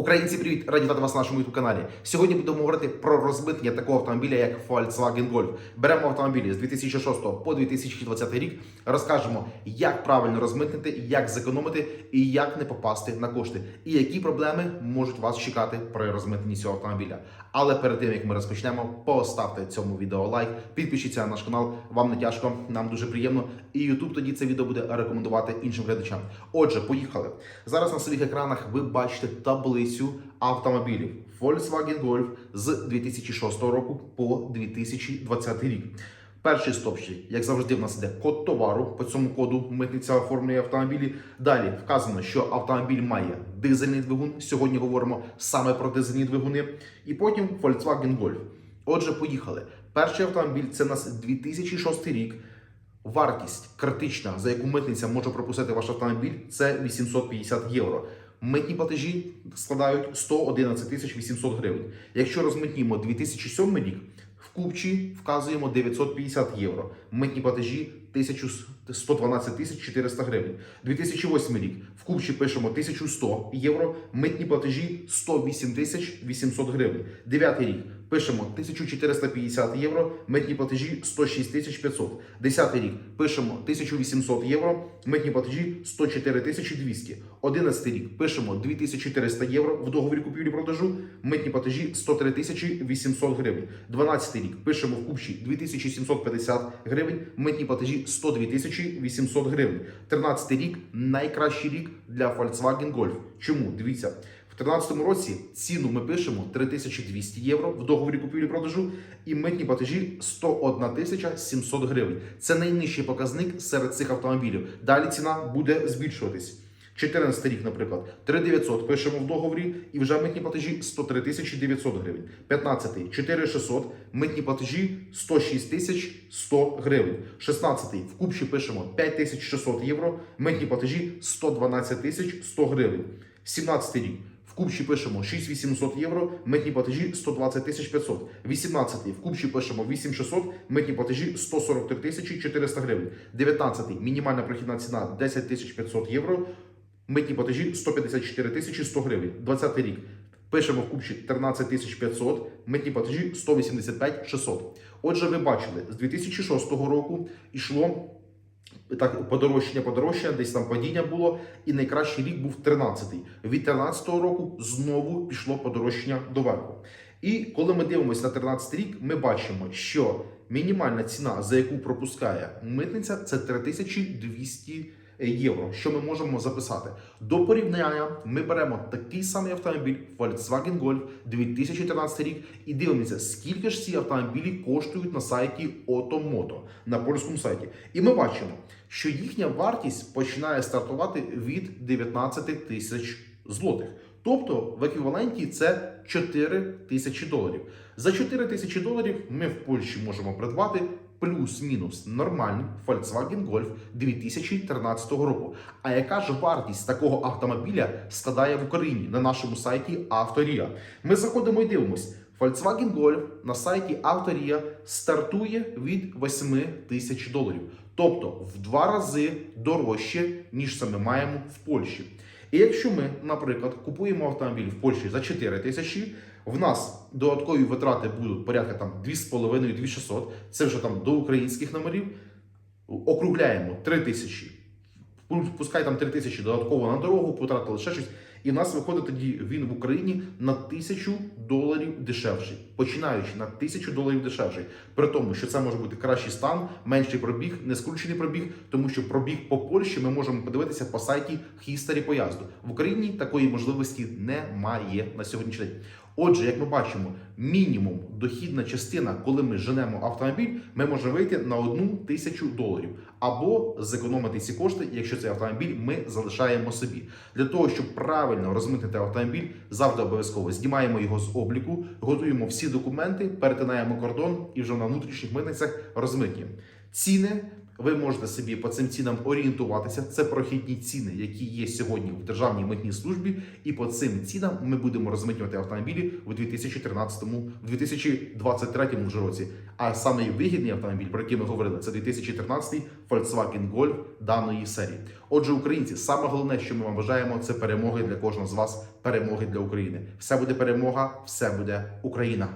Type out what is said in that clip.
Українці, привіт! Раді вітати вас на нашому youtube каналі. Сьогодні будемо говорити про розмитнення такого автомобіля, як Volkswagen Golf. Беремо автомобілі з 2006 по 2020 рік. Розкажемо, як правильно розмитнити, як зекономити і як не попасти на кошти, і які проблеми можуть вас чекати при розмитненні цього автомобіля. Але перед тим як ми розпочнемо, поставте цьому відео лайк, підпишіться на наш канал. Вам не тяжко, нам дуже приємно. І YouTube тоді це відео буде рекомендувати іншим глядачам. Отже, поїхали. Зараз на своїх екранах ви бачите таблицю автомобілів Volkswagen Golf з 2006 року по 2020 рік. Перший стопчик, як завжди, в нас іде код товару. По цьому коду митниця оформлює автомобілі. Далі вказано, що автомобіль має дизельний двигун. Сьогодні говоримо саме про дизельні двигуни. І потім Volkswagen Golf. Отже, поїхали. Перший автомобіль це у нас 2006 рік. Вартість критична, за яку митниця може пропустити ваш автомобіль, це 850 євро. Митні платежі складають 111 тисяч 800 гривень. Якщо розмитнімо 2007 рік, в купчі вказуємо 950 євро. Митні платежі 112 тисяч 400 гривень. 2008 рік в купчі пишемо 1100 євро. Митні платежі 108 тисяч 800 гривень. Дев'ятий рік пишемо 1450 євро. Митні платежі 106 тисяч 500. Десятий рік пишемо 1800 євро. Митні платежі 104 тисячі 200. Одинадцятий рік пишемо 2400 євро в договорі купівлі-продажу. Митні платежі 103 тисячі 800 гривень. 12 рік пишемо в купчі 2750 гривень. Митні платежі 102 тисячі 800 гривень. 13 рік найкращий рік для Volkswagen Golf. Чому? Дивіться. В 2013 році ціну ми пишемо 3200 євро в договорі купівлі-продажу і митні платежі 101 тисяча 700 гривень. Це найнижчий показник серед цих автомобілів. Далі ціна буде збільшуватись. 14 рік, наприклад, 3900 пишемо в договорі і вже митні платежі 103 тисячі 900 гривень. 15 4600, митні платежі 106 тисяч 100 гривень. 16 в купчі пишемо 5600 євро, митні платежі 112 тисяч 100 гривень. 17 рік. В купчі пишемо 6800 євро, митні платежі 120 тисяч 500. 18 в купчі пишемо 8600, митні платежі 143 тисячі 400 гривень. 19 мінімальна прохідна ціна 10 тисяч 500 євро, митні платежі 154 тисячі 100 гривень. 20 рік. Пишемо в купчі 13 тисяч 500, митні платежі 185 600. Отже, ви бачили, з 2006 року йшло так подорожчання, подорожчання, десь там падіння було, і найкращий рік був 13-й. Від 13-го року знову пішло подорожчання доверху. І коли ми дивимося на 13 рік, ми бачимо, що мінімальна ціна, за яку пропускає митниця, це 3200 євро. Що ми можемо записати? До порівняння ми беремо такий самий автомобіль Volkswagen Golf 2013 рік і дивимося, скільки ж ці автомобілі коштують на сайті Automoto, на польському сайті. І ми бачимо, що їхня вартість починає стартувати від 19 тисяч злотих. Тобто в еквіваленті це 4 тисячі доларів. За 4 тисячі доларів ми в Польщі можемо придбати плюс-мінус нормальний Volkswagen Golf 2013 року. А яка ж вартість такого автомобіля складає в Україні на нашому сайті Авторія? Ми заходимо і дивимось. Volkswagen Golf на сайті Авторія стартує від 8 тисяч доларів, тобто в два рази дорожче, ніж ми маємо в Польщі. І якщо ми, наприклад, купуємо автомобіль в Польщі за 4 тисячі, в нас додаткові витрати будуть порядка там 2,5-2600, це вже там до українських номерів. Округляємо 3 тисячі. Пускай там 3 тисячі додатково на дорогу, потратили ще щось. І в нас виходить тоді він в Україні на тисячу доларів дешевший, починаючи на тисячу доларів дешевший. При тому, що це може бути кращий стан, менший пробіг, не скручений пробіг, тому що пробіг по Польщі ми можемо подивитися по сайті History поїзду. В Україні такої можливості немає на сьогоднішній день. Отже, як ми бачимо, мінімум дохідна частина, коли ми женемо автомобіль, ми можемо вийти на одну тисячу доларів або зекономити ці кошти, якщо цей автомобіль ми залишаємо собі. Для того щоб правильно розмитнити автомобіль, завжди обов'язково знімаємо його з обліку, готуємо всі документи, перетинаємо кордон і вже на внутрішніх митницях розмитнюємо. Ціни Ви можете собі по цим цінам орієнтуватися. Це прохідні ціни, які є сьогодні в державній митній службі. І по цим цінам ми будемо розмитнювати автомобілі у 2013, в 2023 вже році. А саме вигідний автомобіль, про який ми говорили, це 2013 Volkswagen Golf даної серії. Отже, українці, саме головне, що ми вам бажаємо, це перемоги для кожного з вас, перемоги для України. Все буде перемога, все буде Україна.